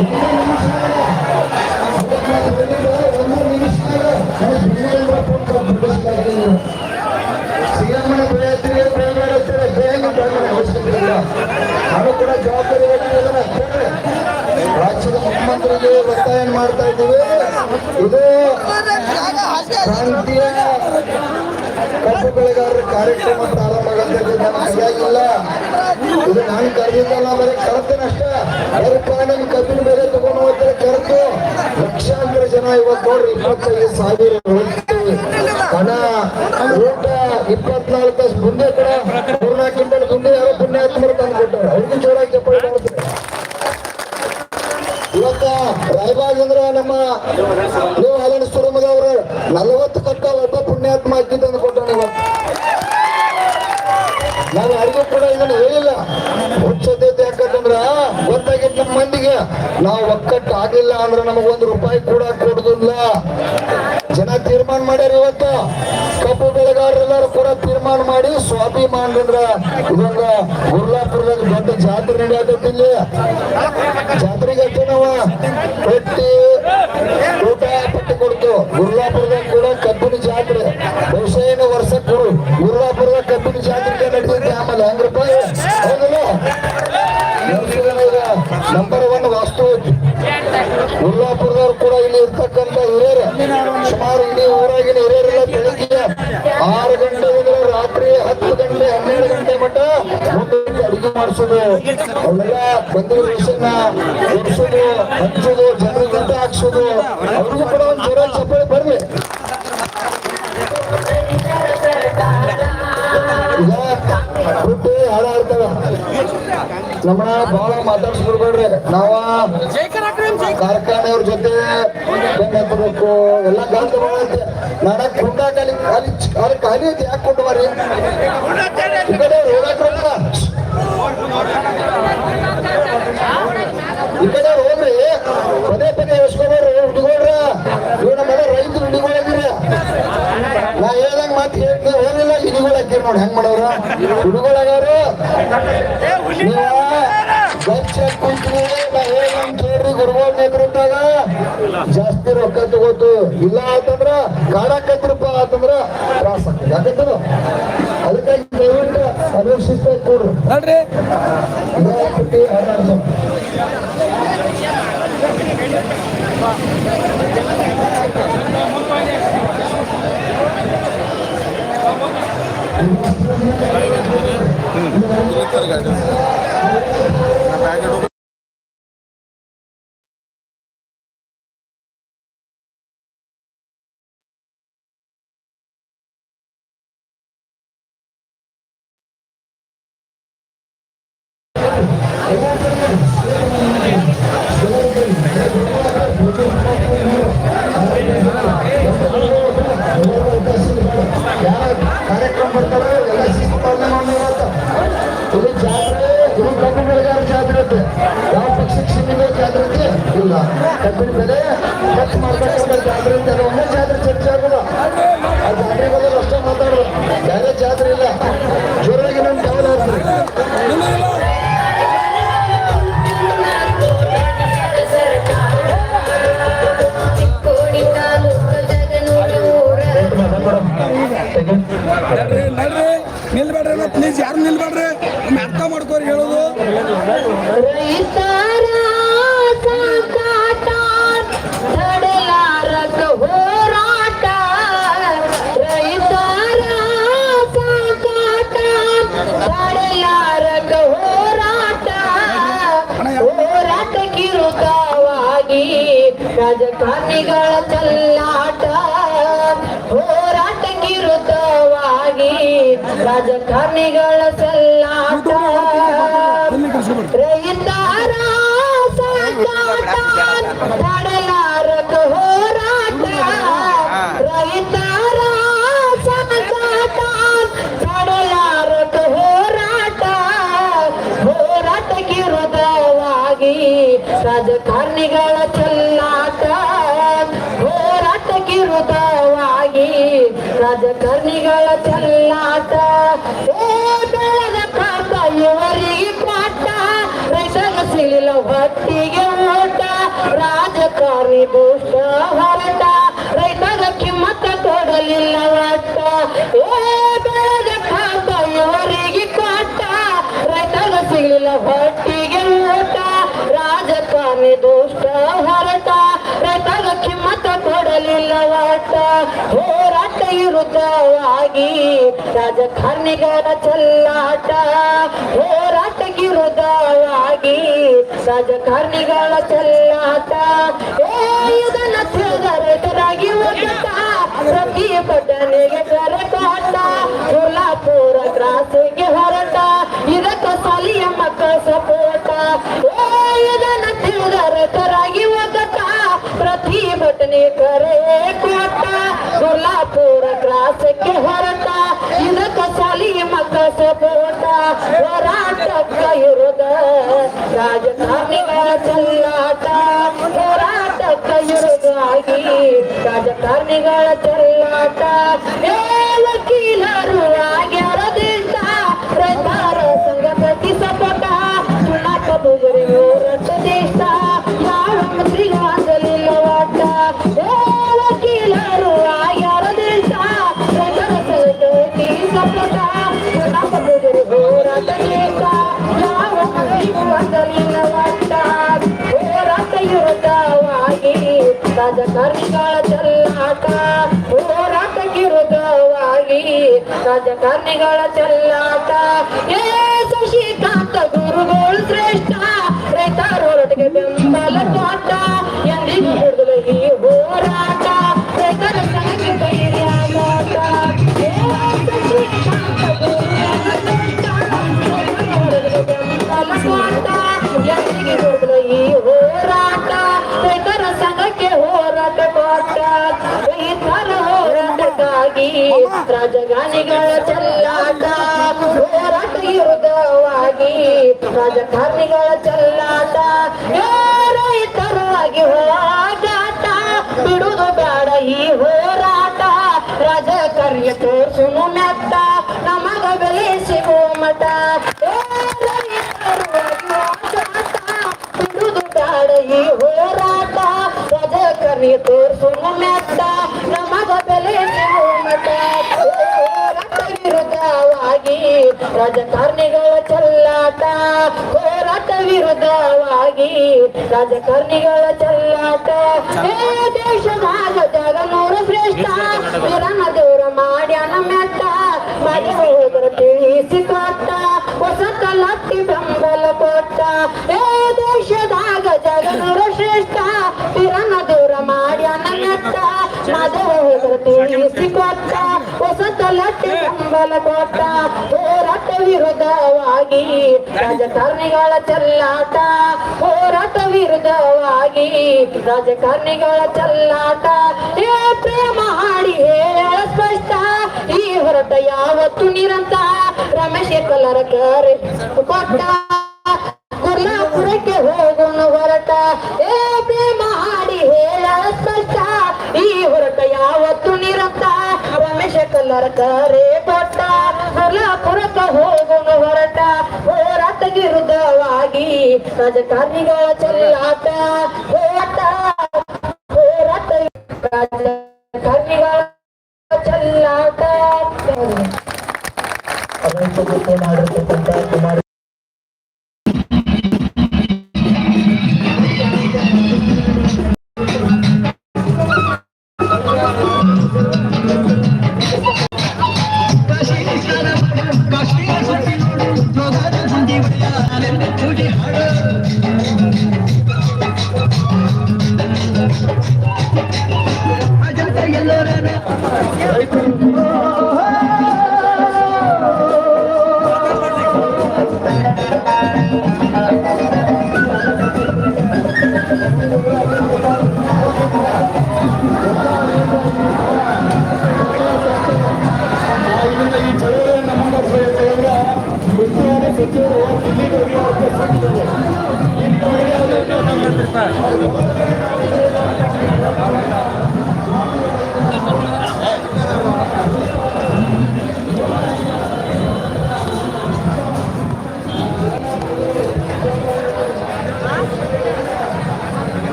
Thank you. ಕಬ್ಬು ಬೆಳೆಗಾರರ ಕಾರ್ಯಕ್ರಮ ಪ್ರಾರಂಭ ಕೈಯಾಗಿಲ್ಲ ಇದು ನಾನು ಕರೆದಿದ್ದಲ್ಲ, ಬರೀ ಕರೆತೇನಷ್ಟ ಯಾರಪ್ಪ ನಮ್ ಕಬ್ಬಿನ ಬೆಲೆ ತಗೊಂಡು ಹೋಗ್ತಾರೆ ಕರೆದು. ಲಕ್ಷಾಂತರ ಜನ ಇವತ್ತು ನೋಡ್ರಿ, ಇಪ್ಪತ್ತೈದು ಸಾವಿರ ಹಣ, ಊಟ, ಇಪ್ಪತ್ನಾಲ್ಕು ತಾಸು ಮುಂದೆ ಕೂಡ. ಮೂರ್ನಾಲ್ಕು ಮುಂದೆ ಯಾರೋ ಪುಣ್ಯಾತ್ಮರು ತಂದು ಕೊಟ್ಟಾರೆ ಅವ್ರಿಗೂ ಜೋರಾಗಿ ಇವತ್ತ ರಾಯಬಾಗ್ ಅಂದ್ರೆ ನಮ್ಮ ನಾವು ಒಕ್ಕಟ್ಟು ಆಗಿಲ್ಲ ಅಂದ್ರೆ ನಮಗೊಂದು ರೂಪಾಯಿ ಕೂಡ ಕೊಡುದಿಲ್ಲ. ಜನ ತೀರ್ಮಾನ ಮಾಡ್ಯಾರ ಇವತ್ತು. ಕಬ್ಬು ಬೆಳೆಗಾರರೆಲ್ಲರೂ ಕೂಡ ತೀರ್ಮಾನ ಮಾಡಿ ಸ್ವಾಭಿಮಾನ ಇದೊಂದು ಗುರ್ಲಾಪುರದಾಗ ದೊಡ್ಡ ಜಾತ್ರೆ ನಡೆಯತೈತಿ ಜಾತ್ರೆಗೆ ನಾವು ಪಟ್ಟಿ ಊಟ ಪಟ್ಟಿ ಕೊಡ್ತು. ಗುರ್ಲಾಪುರದಾಗ ಕೂಡ ಕಬ್ಬಿನ ಜಾತ್ರೆ. ಬಹುಶಃ ವರ್ಷ ಕೊಡು ಗುರ್ಲಾಪುರದ ಕಬ್ಬಿನ ಜಾತ್ರೆ ನಡೆದಿದೆ ಆಮೇಲೆ. ಹೆಂಗ್ ಉಲ್ಲಾಪುರದವ್ರು ಕೂಡ ಇಲ್ಲಿ ಇರ್ತಕ್ಕಂಥ ಹಿರಿಯರು, ಸುಮಾರು ಇಡೀ ಊರಾಗಿನ ಹಿರಿಯರೆಲ್ಲ ಬೆಳಗ್ಗೆ ಆರು ಗಂಟೆಯಿಂದ ರಾತ್ರಿ ಹತ್ತು ಗಂಟೆ ಹನ್ನೆರಡು ಗಂಟೆ ಮಟ್ಟ ಅಡುಗೆ ಮಾಡಿಸೋದು. ಅವರೆಲ್ಲ ಬಂದಿರೋ ರೇಷನ್ನ ಹಂಚೋದು, ಜನರಿಗೆ ಹಾಕ್ಸೋದು. ಅವ್ರಿಗೂ ಕೂಡ ಒಂದು ಜೋರ ನಮ್ಮನ್ನ ಬಹಳ ಮಾತಾಡ್ಸ್ಬಿಡ್ಬೇಡ್ರಿ ನಾವ ಕಾರ್ಖಾನೆಯವ್ರ ಜೊತೆ ಬೇಕು ಎಲ್ಲ ಗಾಂಧ ನಾಡ ಕುಂಡ ಖಾಲಿ ಖಾಲಿ ಖಾಲಿ ಖಾಲಿ ಐತಿ. ಯಾಕೆ ಕೊಟ್ಟು ಬರ್ರಿ ಈ ಕಡೆ ಹೋಗಾಕ್ರಲ್ಲ ಈ ಕಡೆ ಹೋಗ್ರಿ. ಪದೇ ಪದೇ ಎಸ್ಕೊಬಾರ್ರಿ ಹುಡುಗೋಡ್ರ. ಇವ್ ನಮ್ಮೆಲ್ಲ ರೈತರು ಹುಡುಗೋಗಿರಿ ನಾ ಹೇಳ್ದಂಗ ಮತ್ತೆ ಹೇಳ್ತೀನಿ ಹೋಗಿಲ್ಲ ಹಿಡಿಗಳು ಹಾಕಿರಿ ನೋಡಿ ಹೆಂಗ್ ಮಾಡೋರು? ಹುಡುಗಳಾಗವ್ರು ನೀವ ಗಚ್ಚ ಕುಂತ್ರಿ? ನಾ ಹೇಳ್ದಂಗ್ ಕೇಳ್ರಿ ಗುರುಗಳ ನೇತೃತ್ವಾಗ ಜಾಸ್ತಿ ರೊಕ್ಕ ತಗೋತು. ಇಲ್ಲ ಅಂತಂದ್ರ ಕಾಡಾಕತ್ರಪ್ಪ ಆತಂದ್ರ ತ್ರಾಸ ಆಗ್ತದೆ. ಯಾಕಂದ್ರ ಅದಕ್ಕಾಗಿ ದಯವಿಟ್ಟು ಅದೇ ಶಿಸ್ತಾಗಿ ಕೊಡ್ರಿ ನೋಡ್ರಿ ಹನ್ನೆರಡು ಯಾರ ಅದು ಒಂದೇ ಜಾತ್ರೆ ಚರ್ಚೆ ಆಗೋದು. ಆ ಜಾತ್ರೆ ಬಗ್ಗೆ ಅಷ್ಟೇ ಮಾತಾಡೋದು. ಬೇರೆ ಜಾತ್ರೆ ಇಲ್ಲ. ಜೋರಾಗಿ ನಮ್ಮ ಟವಲ್ ಹಾಕ್ತಾರೆ ನಿಲ್ಬೇಡ್ರಿ ಪ್ಲೀಸ್ ಯಾರು ನಿಲ್ಬೇಡ್ರಿ? ಅರ್ಥ ಮಾಡ್ಕೋರಿ ಹೇಳೋದು. ರಾಜಕಾರಣಿಗಳ ಚಲ್ಲಾಟ ಹೋರಾಟಕ್ಕಿರುತ್ತವಾಗಿ ರಾಜಕಾರಣಿಗಳ ಚಲ್ಲಾಟ ಎಲ್ಲಿ ಕಳ್ಸ್ಕೊಬಿಡ್ರಿ ರೈತರ ಸಾಕಾಟ ತಡೆಯಾರಕ ಹೋರಾಟ ರೈತರ ಸಾಕಾಟ ತಡೆಯಾರಕ ಹೋರಾಟ ಹೋರಾಟಕ್ಕೆ ವಿರೋಧವಾಗಿ ರಾಜಕಾರಣಿಗಳ ಚೆಲ್ಲಾಟ ಹೋರಾಟಕ್ಕೆ ವಿರೋಧವಾಗಿ ರಾಜಕಾರಣಿಗಳ ಚೆಲ್ಲಾಟ ಏ ಬೆಳೆದ ಕಾಟ ಇವರಿಗೆ ಪಾಠ ರೈತನ ಸಿಗಲಿಲ್ಲ ಹೊಟ್ಟಿಗೆ ಊಟ ರಾಜಕಾರಣಿ ದುಷ್ಟ ಹೊರಟ ರೈತನ ಕಿಮ್ಮತ್ತ ಕೊಡಲಿಲ್ಲ ಒಟ್ಟ ಏ ಬೆಳೆದ ಕಾಟ ಇವರಿಗೆ ಕಾಟ ರೈತನ ಸಿಗಲಿಲ್ಲ ಹೊಟ್ಟಿಗೆ ಹೋರಾಟ ವಿರುದ್ಧವಾಗಿ ರಾಜಕಾರಣಿಗಳ ಚೆಲ್ಲಾಟ. ಹೋರಾಟ ವಿರುದ್ಧವಾಗಿ ರಾಜಕಾರಣಿಗಳ ಚೆಲ್ಲಾಟ. ಇದನ್ನ ತಿಳಿದ ರೈತರಾಗಿ ಒಗ್ಗಟ್ಟ ಪ್ರತಿಭಟನೆಗೆ ಕರೆಕಾಟ ಸೋಲಾಪುರ ಕ್ರಾಸಿಗೆ ಹೊರಟ. ಇದಕ್ಕ ಸಾಲಿಯ ಮಕ್ಕಳ ಸಪೋಟ. ಇದನ್ನ ತಿಳಿದ ರೈತರಾಗಿ ಪ್ರತಿ ಪ್ರತಿಭಟನೆ ಕರೆ ಸೋಲಾಪುರ ಕ್ರಾಸಕ್ಕೆ ಹೊರಟ ಇದಕ್ಕ ಸಾಲಿಯ ಮಕ್ಕಳ ಸಪೋಟ ಹೋರಾಟಕ್ಕ ಇರುದ ರಾಜಕಾರಣಿಗಳ ಚೆಲ್ಲಾಟ ಹೋರಾಟಕ್ಕ ಇರುದಾಗಿ ರಾಜಕಾರಣಿಗಳ ಚೆಲ್ಲಾಟ ಏ ಚೆಲ್ಲಾಟ ಹೋರಾಟಕ್ಕೆ ರಾಜಕಾರಣಿಗಳ ಚೆಲ್ಲಾಟ. ಏ ಶಶಿಕಾಂತ ಗುರುಗಳು ಶ್ರೇಷ್ಠ ರೈತ ಹೋರಾಟಕ್ಕೆ ಬೆಂಬಲ ತೋಟ ರಾಜಕಾರಣಿಗಳ ಚೆಲ್ಲಾಟ ಹೋರಾಟ ವಿರುದ್ಧವಾಗಿ ರಾಜಕಾರಣಿಗಳ ಚೆಲ್ಲಾಟ ಏ ರೈತರಾಗಿ ಹೋರಾಟ ಬಿಡುದು ಬೇಡ ಈ ಹೋರಾಟ ರಾಜಕಾರ್ಯ ತೋರ್ಸುನು ಮೆಟ್ಟ ನಮಗ ಬೆಲೆ ಸಿಗೋ ಮಠ ಏ ರೈತರಾಗಿ ಹೋರಾಟ ಬಿಡುದು ಬೇಡ ಈ ಹೋರಾಟ ರಾಜಕಾರ್ಯ ತೋರ್ಸುನು ಮೆಟ್ಟ ನಮಗ ಬೆಲೆ ಸಿಗೋ ಮಠ ಹೋರಾಟ ವಿರುದ್ಧವಾಗಿ ರಾಜಕಾರಣಿಗಳ ಚಲ್ಲಾಟ ಹೋರಾಟ ವಿರುದ್ಧವಾಗಿ ರಾಜಕಾರಣಿಗಳ ಚೆಲ್ಲಾಟ. ದೇಶದಾಗ ಜಗನೂರ ಶ್ರೇಷ್ಠ. ವಿರನ ದೂರ ಮಾಡ್ಯಾನ ಮೆಟ್ಟ. ಮನೆ ತಿಳಿಸಿಕೊಟ್ಟ ತಿಳಿಸಿ ಕೊಟ್ಟ. ಹೊಸ ಕಲಟ್ಟಿ ಬೆಂಬಲ ಕೊಟ್ಟ. ಏ ದೇಶದಾಗ ಬೆಂಬಲ ಕೊಟ್ಟ ಹೋರಾಟ ವಿರುದ್ಧವಾಗಿ ರಾಜಕಾರಣಿಗಳ ಚಲ್ಲಾಟ ಹೋರಾಟ ವಿರುದ್ಧವಾಗಿ ರಾಜಕಾರಣಿಗಳ ಚಲ್ಲಾಟ. ಏ ಪ್ರೇಮ ಹಾಡಿ ಹೇಳ ಸ್ಪಷ್ಟ, ಈ ಹೊರಟ ಯಾವತ್ತು ನಿರಂತ ರಮೇಶ್ ಕಲರ ಕರೆ ಕೊಟ್ಟ ಗುರ್ಲಾಪುರಕ್ಕೆ ಹೋಗೋಣ ಹೊರಟ. ಏ ಪ್ರೇಮ ಹಾಡಿ ಹೇಳ ಸ್ಪಷ್ಟ, ಈ ಹೊರಟ ಯಾವತ್ತು ನಿರಂತ ರಮೇಶ ಕಲರ ಕರೆ ಕೊಟ್ಟ ಗುರ್ಲಾಪುರಕ್ಕೆ ಹೋಗೋಣ ಹೊರಟ ಹೋರಾಟ ವಿರುದ್ಧವಾಗಿ ರಾಜಕಾರಣಿಗಳ ಚೆಲ್ಲಾಟ ಹೋರಾಟ ಹೋರಾಟ ರಾಜಕಾರಣಿಗಳ ಚೆಲ್ಲಾಟ. ರೈತರಿಗೆ ಮಾಡಿರ್ತಕ್ಕಂಥ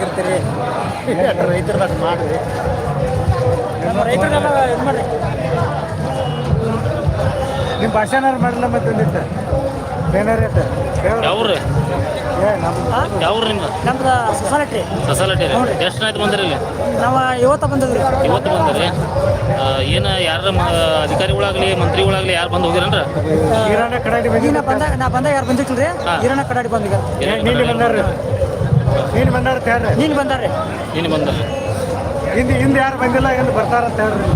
ಕುಮಾರ ರೈತರದಾಗ ಮಾಡ್ರಿ. ರೈತರಿಗೆಲ್ಲ ಇದು ಮಾಡ್ರಿ. ನಿಮ್ಮ ಭಾಷೆನಾರು ಮಾಡಲ್ಲ ಮತ್ತೆ ಒಂದಿಟ್ಟು ಏನಾರ ಯಾವ್ರಿ? ಯಾವ್ರಿ ನಿಮ್ಮ ನಮ್ದು ಸೊಸೈಟಿ. ಸಸಾಲಟಿ ರೀ. ಎಷ್ಟು ಆಯ್ತು ಬಂದ್ರಿ ಇಲ್ಲಿ? ನಾವು ಇವತ್ತು ಬಂದದ್ರಿ. ಇವತ್ತು ಬಂದ್ರಿ ಏನು ಯಾರ ಅಧಿಕಾರಿಗಳಾಗ್ಲಿ ಮಂತ್ರಿಗಳಾಗಲಿ ಯಾರು ಬಂದು ಹೋಗಿರನ್ರ? ಈರಣ್ಣ ಕಡಾಡಿ ಈಗ ನಾ ಬಂದಾಗ ನಾ ಬಂದಾಗ ಯಾರು ಬಂದಿತ್ತಿಲ್ರಿ? ರೀ ಈರಣ್ಣ ಕಡಾಡಿ ಬಂದಿಗ ನೀನು ಬಂದಾರ ಹೇಳ್ರಿ. ನೀನ್ ಬಂದಾರ್ರಿ. ನೀನು ಬಂದಲ್ಲ ಹಿಂದೆ ಹಿಂದೆ ಯಾರು ಬಂದಿಲ್ಲ ಎಂದು ಬರ್ತಾರಂತ ಹೇಳ್ರಿ.